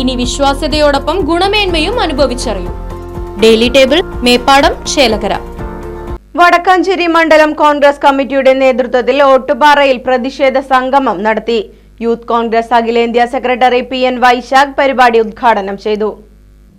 ഇനി വിശ്വാസ്യതയോടൊപ്പം ഗുണമേന്മയും അനുഭവിച്ചറിയൂ. ഡെയിലി ടേബിൾ മേപ്പാടം ചേലകര വടക്കാഞ്ചേരി മണ്ഡലം കോൺഗ്രസ് കമ്മിറ്റിയുടെ നേതൃത്വത്തിൽ ഓട്ടുപാറയിൽ പ്രതിഷേധ സംഗമം നടത്തി. യൂത്ത് കോൺഗ്രസ് അഖിലേന്ത്യാ സെക്രട്ടറി പി എൻ വൈശാഖ് പരിപാടി ഉദ്ഘാടനം ചെയ്തു.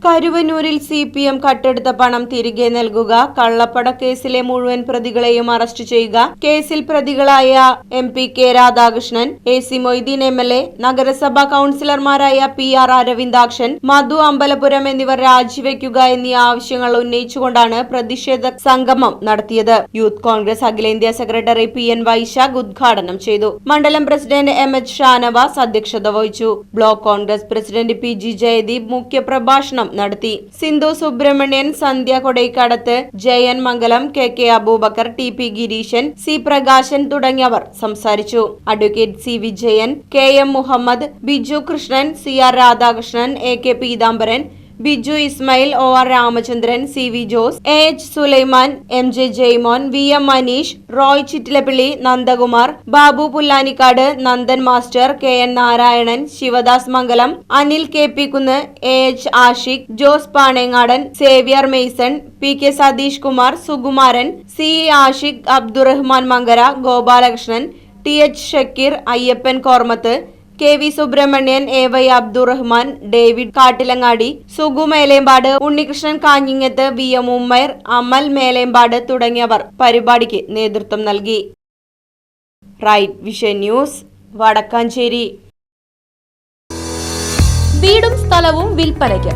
കരുവന്നൂരിൽ സി പി എം കട്ടെടുത്ത പണം തിരികെ നൽകുക കള്ളപ്പട കേസിലെ മുഴുവൻ പ്രതികളെയും അറസ്റ്റ് ചെയ്യുക കേസിൽ പ്രതികളായ M P K Radhakrishnan A C Moideen M L A നഗരസഭാ കൌൺസിലർമാരായ പി ആർ അരവിന്ദാക്ഷൻ മധു അമ്പലപുരം എന്നിവർ രാജിവെക്കുക എന്നീ ആവശ്യങ്ങൾ ഉന്നയിച്ചുകൊണ്ടാണ് പ്രതിഷേധ സംഗമം നടത്തിയത്. യൂത്ത് കോൺഗ്രസ് അഖിലേന്ത്യാ സെക്രട്ടറി പി എൻ വൈശാഖ് ഉദ്ഘാടനം ചെയ്തു. മണ്ഡലം പ്രസിഡന്റ് എം എച്ച് ഷാനവാസ് അധ്യക്ഷത വഹിച്ചു. Block Congress president P G Jayadeep മുഖ്യപ്രഭാഷണം നടത്തി. Sindhu Subrahmanian Sandhya Kodaikadath Jayan Mangalam K K Aboobacker T P Gireesan C Prakashan തുടങ്ങിയവർ സംസാരിച്ചു. Advocate C Vijayan K M Muhammad Biju Krishnan C R Radhakrishnan A K Peethambaran Biju Ismail O R Ramachandran C V Jose A H Sulaiman M J Jaimon V M Maneesh Roy Chittilappilly Nandakumar Babu Pullanikkad Nandan master K N Narayanan Sivadas Mangalam Anil K P Kunnu A H Ashiq Jose Panengadan Xavier Mason P K Satheesh Kumar Sukumaran C E Ashiq Abdurahman Mankara Gopalakrishnan T H Shakeer Ayyappan Kormath K V Subrahmanian A Y Abdurahman David Kattilangadi Sugu Melempad Unnikrishnan Kanjingath V M Ummer Amal Melempad തുടങ്ങിയവർ പരിപാടിക്ക് നേതൃത്വം നൽകി. Right vision news Vadakkanchery. വീടും സ്ഥലവും വിൽപ്പനയ്ക്ക്.